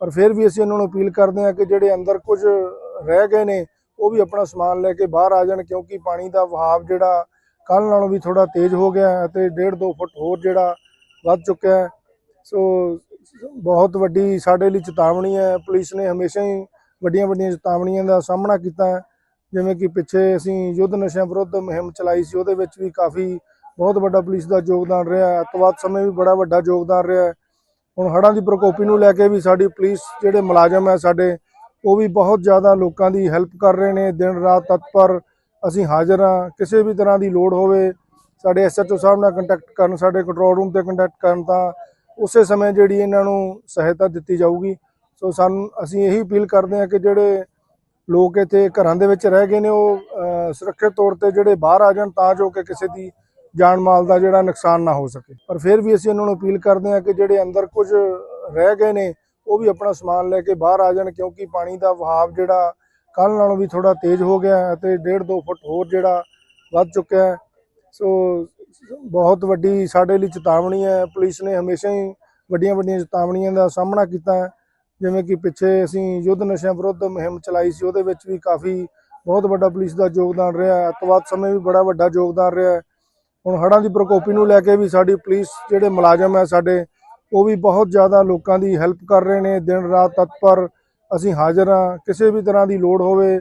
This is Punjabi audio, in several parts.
ਪਰ ਫਿਰ ਵੀ ਅਸੀਂ ਉਹਨਾਂ ਨੂੰ ਅਪੀਲ ਕਰਦੇ ਹਾਂ ਕਿ ਜਿਹੜੇ ਅੰਦਰ ਕੁਝ ਰਹਿ ਗਏ ਨੇ, ਉਹ ਵੀ ਆਪਣਾ ਸਮਾਨ ਲੈ ਕੇ ਬਾਹਰ ਆ ਜਾਣ, ਕਿਉਂਕਿ ਪਾਣੀ ਦਾ ਵਹਾਅ ਜਿਹੜਾ ਕੱਲ ਨਾਲੋਂ ਵੀ ਥੋੜਾ ਤੇਜ਼ ਹੋ ਗਿਆ ਹੈ ਅਤੇ 1.5 2 ਫੁੱਟ ਹੋਰ ਜਿਹੜਾ ਵੱਧ ਚੁੱਕਿਆ ਹੈ। ਸੋ, ਬਹੁਤ ਵੱਡੀ ਸਾਡੇ ਲਈ ਚੇਤਾਵਨੀ ਹੈ। ਪੁਲਿਸ ਨੇ ਹਮੇਸ਼ਾ ਹੀ ਵੱਡੀਆਂ ਵੱਡੀਆਂ ਚੇਤਾਵਨੀਆਂ ਦਾ ਸਾਹਮਣਾ ਕੀਤਾ ਹੈ। ਜਿਵੇਂ ਕਿ ਪਿੱਛੇ ਅਸੀਂ ਯੁੱਧ ਨਸ਼ਿਆਂ ਵਿਰੁੱਧ ਮੁਹਿੰਮ ਚਲਾਈ ਸੀ, ਉਹਦੇ ਵਿੱਚ ਵੀ ਕਾਫੀ ਬਹੁਤ ਵੱਡਾ ਪੁਲਿਸ ਦਾ ਯੋਗਦਾਨ ਰਿਹਾ ਹੈ। ਅੱਤਵਾਦ ਸਮੇਂ ਵੀ ਬੜਾ ਵੱਡਾ ਯੋਗਦਾਨ ਰਿਹਾ ਹੈ। ਹੁਣ ਹੜ੍ਹਾਂ ਦੀ ਪ੍ਰਕੋਪੀ ਨੂੰ ਲੈ ਕੇ ਵੀ ਸਾਡੀ ਪੁਲਿਸ ਜਿਹੜੇ ਮੁਲਾਜ਼ਮ ਹੈ ਸਾਡੇ, ਉਹ ਵੀ ਬਹੁਤ ਜ਼ਿਆਦਾ ਲੋਕਾਂ ਦੀ ਹੈਲਪ ਕਰ ਰਹੇ ਨੇ, ਦਿਨ ਰਾਤ ਤਤਪਰ ਅਸੀਂ ਹਾਜ਼ਰ ਹਾਂ। ਕਿਸੇ ਵੀ ਤਰ੍ਹਾਂ ਦੀ ਲੋੜ ਹੋਵੇ, ਸਾਡੇ ਐਸਐਚਓ ਸਾਹਿਬ ਨਾਲ ਕੰਟੈਕਟ ਕਰਨ, ਸਾਡੇ ਕੰਟਰੋਲ ਰੂਮ ਤੇ ਕੰਟੈਕਟ ਕਰਨ ਤਾਂ ਉਸੇ ਸਮੇਂ ਜਿਹੜੀ ਇਹਨਾਂ ਨੂੰ ਸਹਾਇਤਾ ਦਿੱਤੀ ਜਾਊਗੀ। ਸੋ ਸਾਨੂੰ, ਅਸੀਂ ਇਹੀ ਅਪੀਲ ਕਰਦੇ ਹਾਂ ਕਿ ਜਿਹੜੇ ਲੋਕ ਇੱਥੇ ਘਰਾਂ ਦੇ ਵਿੱਚ ਰਹਿ ਗਏ ਨੇ, ਉਹ ਸੁਰੱਖਿਅਤ ਤੌਰ ਤੇ ਜਿਹੜੇ ਬਾਹਰ ਆ ਜਾਣ ਤਾਂ ਜੋ ਕਿ ਕਿਸੇ ਦੀ ਜਾਨ ਮਾਲ ਦਾ ਜਿਹੜਾ ਨੁਕਸਾਨ ਨਾ ਹੋ ਸਕੇ। ਪਰ ਫਿਰ ਵੀ ਅਸੀਂ ਉਹਨਾਂ ਨੂੰ ਅਪੀਲ ਕਰਦੇ ਹਾਂ ਕਿ ਜਿਹੜੇ ਅੰਦਰ ਕੁਝ ਰਹਿ ਗਏ ਨੇ, ਉਹ ਵੀ ਆਪਣਾ ਸਮਾਨ ਲੈ ਕੇ ਬਾਹਰ ਆ ਜਾਣ, ਕਿਉਂਕਿ ਪਾਣੀ ਦਾ ਵਹਾਅ ਜਿਹੜਾ ਕੱਲ ਨਾਲੋਂ ਵੀ ਥੋੜਾ ਤੇਜ਼ ਹੋ ਗਿਆ ਹੈ ਅਤੇ 1.5 2 ਫੁੱਟ ਹੋਰ ਜਿਹੜਾ ਵੱਧ ਚੁੱਕਿਆ ਹੈ। ਸੋ, ਬਹੁਤ ਵੱਡੀ ਸਾਡੇ ਲਈ ਚੇਤਾਵਨੀ ਹੈ। ਪੁਲਿਸ ਨੇ ਹਮੇਸ਼ਾ ਹੀ ਵੱਡੀਆਂ ਵੱਡੀਆਂ ਚੇਤਾਵਨੀਆਂ ਦਾ ਸਾਹਮਣਾ ਕੀਤਾ ਹੈ। ਜਿਵੇਂ ਕਿ ਪਿੱਛੇ ਅਸੀਂ ਯੁੱਧ ਨਸ਼ਿਆਂ ਵਿਰੁੱਧ ਮੁਹਿੰਮ ਚਲਾਈ ਸੀ, ਉਹਦੇ ਵਿੱਚ ਵੀ ਕਾਫੀ ਬਹੁਤ ਵੱਡਾ ਪੁਲਿਸ ਦਾ ਯੋਗਦਾਨ ਰਿਹਾ ਹੈ। ਅੱਤਵਾਦ ਸਮੇਂ ਵੀ ਬੜਾ ਵੱਡਾ ਯੋਗਦਾਨ ਰਿਹਾ ਹੈ। ਹੁਣ ਹੜ੍ਹਾਂ ਦੀ ਪ੍ਰਕੋਪੀ ਨੂੰ ਲੈ ਕੇ ਵੀ ਸਾਡੀ ਪੁਲਿਸ ਜਿਹੜੇ ਮੁਲਾਜ਼ਮ ਹੈ ਸਾਡੇ, ਉਹ ਵੀ ਬਹੁਤ ਜ਼ਿਆਦਾ ਲੋਕਾਂ ਦੀ ਹੈਲਪ ਕਰ ਰਹੇ ਨੇ। ਦਿਨ ਰਾਤ ਤਤਪਰ ਅਸੀਂ ਹਾਜ਼ਰ ਹਾਂ। ਕਿਸੇ ਵੀ ਤਰ੍ਹਾਂ ਦੀ ਲੋੜ ਹੋਵੇ,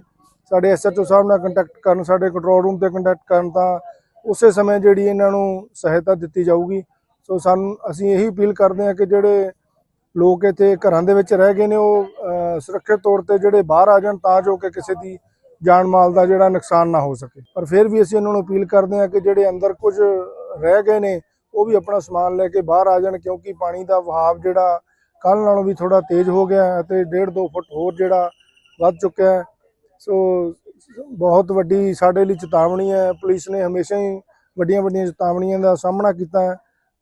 ਸਾਡੇ ਐਸਐਚਓ ਸਾਹਿਬ ਨਾਲ ਕੰਟੈਕਟ ਕਰਨ, ਸਾਡੇ ਕੰਟਰੋਲ ਰੂਮ ਤੇ ਕੰਟੈਕਟ ਕਰਨ ਤਾਂ ਉਸੇ ਸਮੇਂ ਜਿਹੜੀ ਇਹਨਾਂ ਨੂੰ ਸਹਾਇਤਾ ਦਿੱਤੀ ਜਾਊਗੀ। ਸੋ ਸਾਨੂੰ, ਅਸੀਂ ਇਹੀ ਅਪੀਲ ਕਰਦੇ ਹਾਂ ਕਿ ਜਿਹੜੇ ਲੋਕ ਇੱਥੇ ਘਰਾਂ ਦੇ ਵਿੱਚ ਰਹਿ ਗਏ ਨੇ, ਉਹ ਸੁਰੱਖਿਅਤ ਤੌਰ ਤੇ ਜਿਹੜੇ ਬਾਹਰ ਆ ਜਾਣ ਤਾਂ ਜੋ ਕਿ ਕਿਸੇ ਦੀ ਜਾਨ ਮਾਲ ਦਾ ਜਿਹੜਾ ਨੁਕਸਾਨ ਨਾ ਹੋ ਸਕੇ। ਪਰ ਫਿਰ ਵੀ ਅਸੀਂ ਉਹਨਾਂ ਨੂੰ ਅਪੀਲ ਕਰਦੇ ਹਾਂ ਕਿ ਜਿਹੜੇ ਅੰਦਰ ਕੁਝ ਰਹਿ ਗਏ ਨੇ, ਉਹ ਵੀ ਆਪਣਾ ਸਮਾਨ ਲੈ ਕੇ ਬਾਹਰ ਆ ਜਾਣ, ਕਿਉਂਕਿ ਪਾਣੀ ਦਾ ਵਹਾਅ ਜਿਹੜਾ ਕੱਲ ਨਾਲੋਂ ਵੀ ਥੋੜਾ ਤੇਜ਼ ਹੋ ਗਿਆ ਹੈ ਅਤੇ 1.5 2 ਫੁੱਟ ਹੋਰ ਜਿਹੜਾ ਵੱਧ ਚੁੱਕਿਆ ਹੈ। ਸੋ, ਬਹੁਤ ਵੱਡੀ ਸਾਡੇ ਲਈ ਚੇਤਾਵਨੀ ਹੈ। ਪੁਲਿਸ ਨੇ ਹਮੇਸ਼ਾ ਹੀ ਵੱਡੀਆਂ ਵੱਡੀਆਂ ਚੇਤਾਵਨੀਆਂ ਦਾ ਸਾਹਮਣਾ ਕੀਤਾ ਹੈ।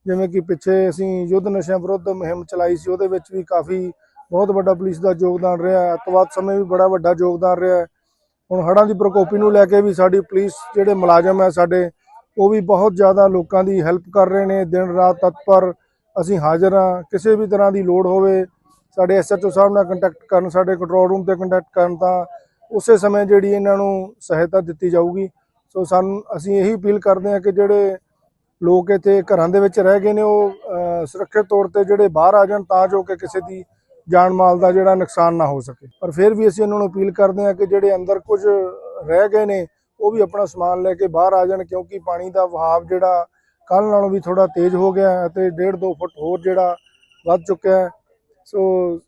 ਜਿਵੇਂ ਕਿ ਪਿੱਛੇ ਅਸੀਂ ਯੁੱਧ ਨਸ਼ਿਆਂ ਵਿਰੁੱਧ ਮੁਹਿੰਮ ਚਲਾਈ ਸੀ, ਉਹਦੇ ਵਿੱਚ ਵੀ ਕਾਫੀ ਬਹੁਤ ਵੱਡਾ ਪੁਲਿਸ ਦਾ ਯੋਗਦਾਨ ਰਿਹਾ ਹੈ। ਅੱਤਵਾਦ ਸਮੇਂ ਵੀ ਬੜਾ ਵੱਡਾ ਯੋਗਦਾਨ ਰਿਹਾ ਹੈ। ਹੁਣ ਹੜ੍ਹਾਂ ਦੀ ਪ੍ਰਕੋਪੀ ਨੂੰ ਲੈ ਕੇ ਵੀ ਸਾਡੀ ਪੁਲਿਸ ਜਿਹੜੇ ਮੁਲਾਜ਼ਮ ਹੈ ਸਾਡੇ, ਉਹ ਵੀ ਬਹੁਤ ਜ਼ਿਆਦਾ ਲੋਕਾਂ ਦੀ ਹੈਲਪ ਕਰ ਰਹੇ ਨੇ। ਦਿਨ ਰਾਤ ਤਤਪਰ ਅਸੀਂ ਹਾਜ਼ਰ ਹਾਂ। ਕਿਸੇ ਵੀ ਤਰ੍ਹਾਂ ਦੀ ਲੋੜ ਹੋਵੇ, ਸਾਡੇ ਐਸਐਚਓ ਸਾਹਿਬ ਨਾਲ ਕੰਟੈਕਟ ਕਰਨ, ਸਾਡੇ ਕੰਟਰੋਲ ਰੂਮ ਤੇ ਕੰਟੈਕਟ ਕਰਨ ਤਾਂ ਉਸੇ ਸਮੇਂ ਜਿਹੜੀ ਇਹਨਾਂ ਨੂੰ ਸਹਾਇਤਾ ਦਿੱਤੀ ਜਾਊਗੀ। ਸੋ ਸਾਨੂੰ, ਅਸੀਂ ਇਹੀ ਅਪੀਲ ਕਰਦੇ ਹਾਂ ਕਿ ਜਿਹੜੇ ਲੋਕ ਇੱਥੇ ਘਰਾਂ ਦੇ ਵਿੱਚ ਰਹਿ ਗਏ ਨੇ, ਉਹ ਸੁਰੱਖਿਅਤ ਤੌਰ ਤੇ ਜਿਹੜੇ ਬਾਹਰ ਆ ਜਾਣ ਤਾਂ ਜੋ ਕਿ ਕਿਸੇ ਦੀ ਜਾਨ ਮਾਲ ਦਾ ਜਿਹੜਾ ਨੁਕਸਾਨ ਨਾ ਹੋ ਸਕੇ। ਪਰ ਫਿਰ ਵੀ ਅਸੀਂ ਉਹਨਾਂ ਨੂੰ ਅਪੀਲ ਕਰਦੇ ਹਾਂ ਕਿ ਜਿਹੜੇ ਅੰਦਰ ਕੁਝ ਰਹਿ ਗਏ ਨੇ, ਉਹ ਵੀ ਆਪਣਾ ਸਮਾਨ ਲੈ ਕੇ ਬਾਹਰ ਆ ਜਾਣ, ਕਿਉਂਕਿ ਪਾਣੀ ਦਾ ਵਹਾਅ ਜਿਹੜਾ ਕੱਲ ਨਾਲੋਂ ਵੀ ਥੋੜਾ ਤੇਜ਼ ਹੋ ਗਿਆ ਹੈ ਅਤੇ 1.5 2 ਫੁੱਟ ਹੋਰ ਜਿਹੜਾ ਵੱਧ ਚੁੱਕਿਆ ਹੈ। ਸੋ,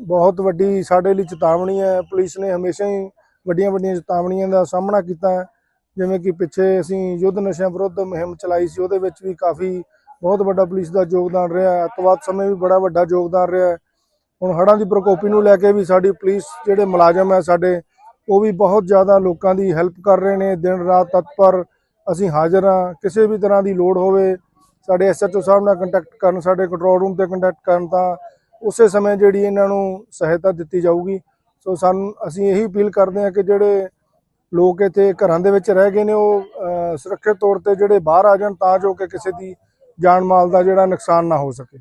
ਬਹੁਤ ਵੱਡੀ ਸਾਡੇ ਲਈ ਚੇਤਾਵਨੀ ਹੈ। ਪੁਲਿਸ ਨੇ ਹਮੇਸ਼ਾ ਹੀ ਵੱਡੀਆਂ ਵੱਡੀਆਂ ਚੇਤਾਵਨੀਆਂ ਦਾ ਸਾਹਮਣਾ ਕੀਤਾ ਹੈ। ਜਿਵੇਂ ਕਿ ਪਿੱਛੇ ਅਸੀਂ ਯੁੱਧ ਨਸ਼ਿਆਂ ਵਿਰੁੱਧ ਮੁਹਿੰਮ ਚਲਾਈ ਸੀ, ਉਹਦੇ ਵਿੱਚ ਵੀ ਕਾਫੀ ਬਹੁਤ ਵੱਡਾ ਪੁਲਿਸ ਦਾ ਯੋਗਦਾਨ ਰਿਹਾ ਹੈ। ਅੱਤਵਾਦ ਸਮੇਂ ਵੀ ਬੜਾ ਵੱਡਾ ਯੋਗਦਾਨ ਰਿਹਾ ਹੈ। ਹੁਣ ਹੜ੍ਹਾਂ ਦੀ ਪ੍ਰਕੋਪੀ ਨੂੰ ਲੈ ਕੇ ਵੀ ਸਾਡੀ ਪੁਲਿਸ ਜਿਹੜੇ ਮੁਲਾਜ਼ਮ ਹੈ ਸਾਡੇ, ਉਹ ਵੀ ਬਹੁਤ ਜ਼ਿਆਦਾ ਲੋਕਾਂ ਦੀ ਹੈਲਪ ਕਰ ਰਹੇ ਨੇ, ਦਿਨ ਰਾਤ ਤਤਪਰ ਅਸੀਂ ਹਾਜ਼ਰ ਹਾਂ। ਕਿਸੇ ਵੀ ਤਰ੍ਹਾਂ ਦੀ ਲੋੜ ਹੋਵੇ, ਸਾਡੇ ਐਸਐਚਓ ਸਾਹਿਬ ਨਾਲ ਕੰਟੈਕਟ ਕਰਨ, ਸਾਡੇ ਕੰਟਰੋਲ ਰੂਮ ਤੇ ਕੰਟੈਕਟ ਕਰਨ ਤਾਂ ਉਸੇ ਸਮੇਂ ਜਿਹੜੀ ਇਹਨਾਂ ਨੂੰ ਸਹਾਇਤਾ ਦਿੱਤੀ ਜਾਊਗੀ। ਸੋ ਸਾਨੂੰ, ਅਸੀਂ ਇਹੀ ਅਪੀਲ ਕਰਦੇ ਹਾਂ ਕਿ ਜਿਹੜੇ ਲੋਕ ਇੱਥੇ ਘਰਾਂ ਦੇ ਵਿੱਚ ਰਹਿ ਗਏ ਨੇ, ਉਹ ਸੁਰੱਖਿਅਤ ਤੌਰ ਤੇ ਜਿਹੜੇ ਬਾਹਰ ਆ ਜਾਣ ਤਾਂ ਜੋ ਕਿ ਕਿਸੇ ਦੀ ਜਾਨ ਮਾਲ ਦਾ ਜਿਹੜਾ ਨੁਕਸਾਨ ਨਾ ਹੋ ਸਕੇ।